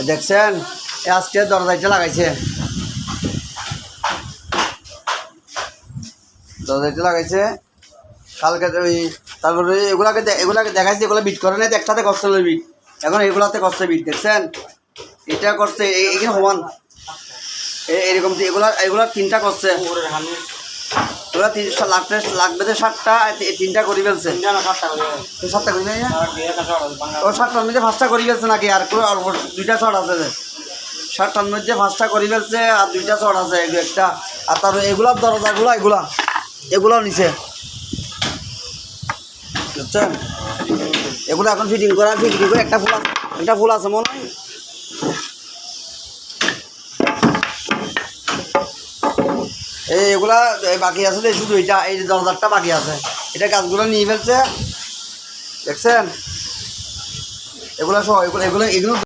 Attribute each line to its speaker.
Speaker 1: দেখছেন? আজকে দরজাটা লাগাইছে। দরজাটা লাগাইছে। কালকে ওই তারপরে এগুলাকে এগুলাকে দেখাইছে, এগুলো বিট করে নাই তো একসাথে করছে হলো বিট এখন এগুলাতে করছে বিট দেখছেন? এটা করছে এই- এইখানে সমান এরকম এগুলা এগুলা তিনটা করছে। তিন লাগতে লাগবে সাতটা তিনটা করি ফেলছে। সাতটা করি না? ও সাতটার মধ্যে পাঁচটা করি ফেলছে নাকি? আর কোনো অল্প দুইটা শট আছে যে। সাতটার মধ্যে পাঁচটা করি ফেলছে আর দুইটা শট আছে একটা। আর তার এগুলার দরজাগুলো এগুলা। এগুলো নিচে। বুঝছেন? এগুলো এখন ফিটিং করা ফিটিং করে একটা ফুল একটা ফুল আছে মনে হয়। এই এগুলা বাকি আছে শুধু এটা এই যে দশ হাজারটা বাকি আছে। এটা গাছগুলো নিয়ে ফেলছে। দেখছেন? এগুলো সব এগুলো এগুলো